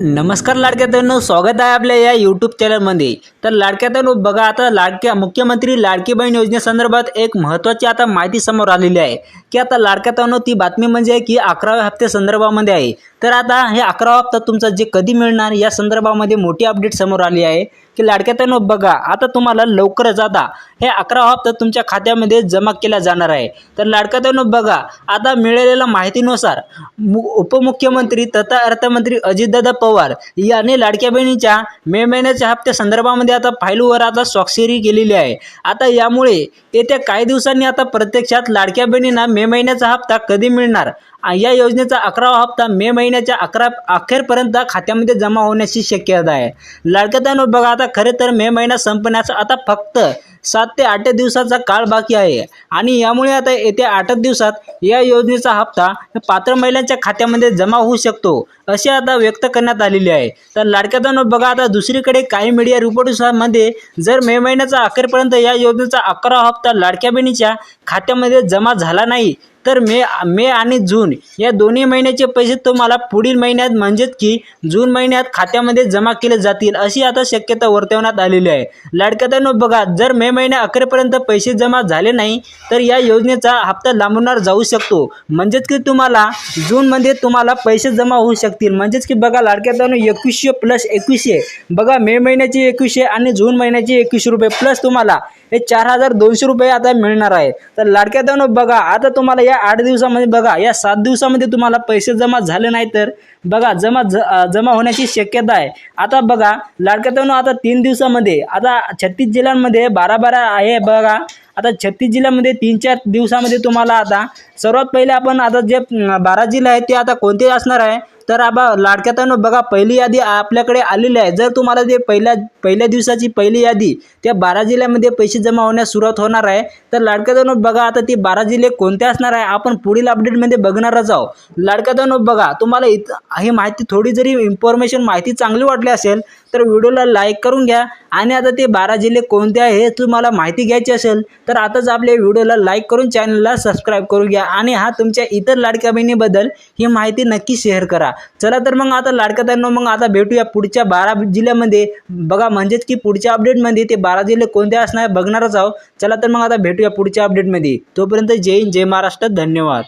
नमस्कार लाडक्यातनो स्वागत आहे आपल्या या यूट्यूब चॅनलमध्ये तर लाडक्यातनो बघा आता लाडक्या मुख्यमंत्री लाडकी बहीण योजनेसंदर्भात एक महत्त्वाची आता माहिती समोर आलेली आहे. की आता लाडक्यातनो ती बातमी म्हणजे की अकराव्या हप्ते संदर्भामध्ये आहे. तर आता हे अकरावा हप्ता तुमचा जे कधी मिळणार या संदर्भामध्ये मोठी अपडेट समोर आली आहे. की लाडक्यातनो बघा आता तुम्हाला लवकरच आता हे अकरावा हप्ता तुमच्या खात्यामध्ये जमा केला जाणार आहे. तर लाडक्यातनो बघा आता मिळालेल्या माहितीनुसार मु उपमुख्यमंत्री तथा अर्थमंत्री अजितदादा पवार. यांनी लाडक्या बहिणीच्या मे महिन्याच्या हप्त्या संदर्भामध्ये आता फाईलवर आता स्वाक्षरी केलेली आहे. आता यामुळे येत्या काही दिवसांनी आता प्रत्यक्षात लाडक्या बहिणींना मे महिन्याचा हप्ता कधी मिळणार? या योजनेचा अकरावा हप्ता मे महिन्याच्या अकरा अखेरपर्यंत खात्यामध्ये जमा होण्याची शक्यता आहे. लाडक्या बघा आता खरे तर मे महिना संपण्याचा आता फक्त सात ते आठ दिवसाचा काळ बाकी आहे. आणि यामुळे आता येत्या आठ दिवसात या योजनेचा हप्ता पात्र महिलांच्या खात्यामध्ये जमा होऊ शकतो असे आता व्यक्त करण्यात आलेली आहे. तर लाडक्यातून बघा आता दुसरीकडे काही मीडिया रिपोर्टमध्ये जर मे महिन्याचा अखेरपर्यंत या योजनेचा अकरा हप्ता लाडक्या बहिणीच्या खात्यामध्ये जमा झाला नाही तर मे मे आणि जून या दोन्ही महिन्याचे पैसे तुम्हाला पुढील महिन्यात म्हणजेच की जून महिन्यात खात्यामध्ये जमा केले जातील अशी आता शक्यता वर्तवण्यात आलेली आहे. लाडक्यातांनो बघा जर मे महिन्या अखेरपर्यंत पैसे जमा झाले नाही तर या योजनेचा हप्ता लांबवणार जाऊ शकतो. म्हणजेच की तुम्हाला जूनमध्ये तुम्हाला पैसे जमा होऊ शकतील. म्हणजेच की बघा लाडक्यातांनो एकवीसशे प्लस एकवीसशे. बघा मे महिन्याचे एकवीसशे आणि जून महिन्याचे एकवीसशे रुपये प्लस तुम्हाला हे चार हजार दोनशे रुपये आता मिळणार आहे. तर लाडक्या तरुण बघा आता तुम्हाला या आठ दिवसामध्ये बघा या सात दिवसामध्ये तुम्हाला पैसे जमा झाले नाही तर बघा जमा ज जमा होण्याची शक्यता आहे. आता बघा लाडक्या तरुण आता तीन दिवसामध्ये आता छत्तीस जिल्ह्यांमध्ये बारा बारा आहे बघा. आता छत्तीस जिल्ह्यामध्ये तीन चार दिवसामध्ये तुम्हाला आता सर्वात पहिले आपण आता जे बारा जिल्हे आहेत ते आता कोणते असणार आहे? तर आबा लाडक्या तरुण बघा पहिली यादी आपल्याकडे आलेली आहे. जर तुम्हाला ते पहिल्या पहिल्या दिवसाची पहिली यादी त्या बारा जिल्ह्यामध्ये पैसे जमा होण्यास सुरुवात होणार आहे तर लाडक्या तरुण बघा आता ते बारा जिल्हे कोणते असणार आहे आपण पुढील अपडेटमध्ये बघणारच आहोत. लाडक्या तरुण बघा तुम्हाला इत ही माहिती थोडी जरी इन्फॉर्मेशन माहिती चांगली वाटली असेल तर व्हिडिओला लाईक करून घ्या. आणि आता ते बारा जिल्हे कोणते आहे हे तुम्हाला माहिती घ्यायची असेल तर आताच आपल्या व्हिडिओला लाईक करून चॅनलला सबस्क्राईब करून घ्या आणि हा तुमच्या इतर लाडक्या बहिणीबद्दल ही माहिती नक्की शेअर करा. चला तर मग आता लाडक्या त्यांना मग आता भेटूया पुढच्या बारा जिल्ह्यामध्ये. बघा म्हणजेच की पुढच्या अपडेटमध्ये ते बारा जिल्हे कोणते असणार बघणारच आहोत. चला तर मग आता भेटूया पुढच्या अपडेटमध्ये तोपर्यंत जय हिंद जय महाराष्ट्र धन्यवाद.